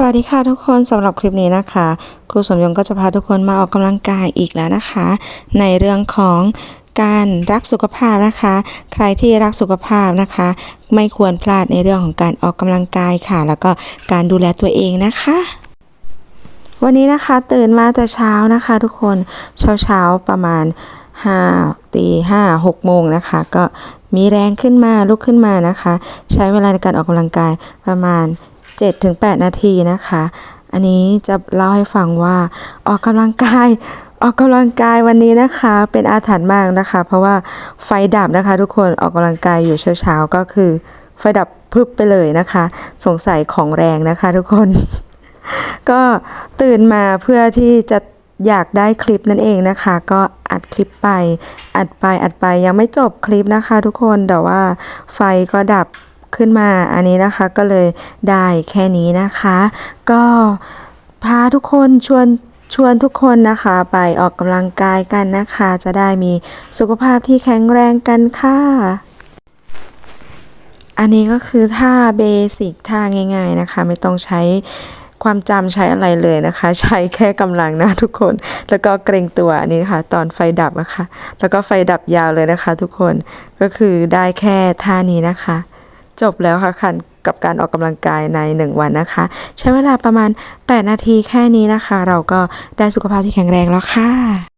สวัสดีค่ะทุกคนสำหรับคลิปนี้นะคะ ครูสมยงก็จะพาทุกคนมาออกกำลังกายอีกแล้วนะคะ ในเรื่องของการรักสุขภาพนะคะ ใครที่รักสุขภาพนะคะ ไม่ควรพลาดในเรื่องของการออกกำลังกายค่ะ แล้วก็การดูแลตัวเองนะคะวันนี้นะคะตื่นมาแต่เช้านะคะ ทุกคนเช้าเช้าๆประมาณ5ตีห้าหกโมงนะคะ ก็มีแรงขึ้นมาลุกขึ้นมานะคะ ใช้เวลาในการออกกำลังกายประมาณ 7-8 นาทีนะคะ อันนี้จะเล่าให้ฟังว่าออกกำลังกายออกกำลังกายวันนี้นะคะเป็นอาถรรพ์มากนะคะ เพราะว่าไฟดับนะคะ ทุกคนออกกำลังกายอยู่เช้าๆก็คือ ไฟดับพึบไปเลยนะคะ สงสัยของแรงนะคะ ทุกคน ก็ตื่นมาเพื่อที่จะอยากได้คลิปนั่นเองนะคะ ก็อัดคลิปไป อัดไปอัดไปยังไม่จบคลิปนะคะ ทุกคนแต่ว่าไฟก็ดับ ขึ้นมาอันนี้นะคะก็เลยได้แค่นี้นะคะ ก็พาทุกคนชวนชวนทุกคนนะคะไปออกกำลังกายกันนะคะ จะได้มีสุขภาพที่แข็งแรงกันค่ะ อันนี้ก็คือท่าเบสิกท่าง่ายๆนะคะ ไม่ต้องใช้ความจำใช้อะไรเลยนะคะ ใช้แค่กำลังนะทุกคน แล้วก็เกรงตัวอันนี้ค่ะ ตอนไฟดับนะคะ แล้วก็ไฟดับยาวเลยนะคะ ทุกคนก็คือได้แค่ท่านี้นะคะ จบแล้วค่ะคันกับการออกกำลังกายใน 1 วันนะคะ ใช้เวลาประมาณ 8 นาทีแค่นี้นะคะ เราก็ได้สุขภาพที่แข็งแรงแล้วค่ะ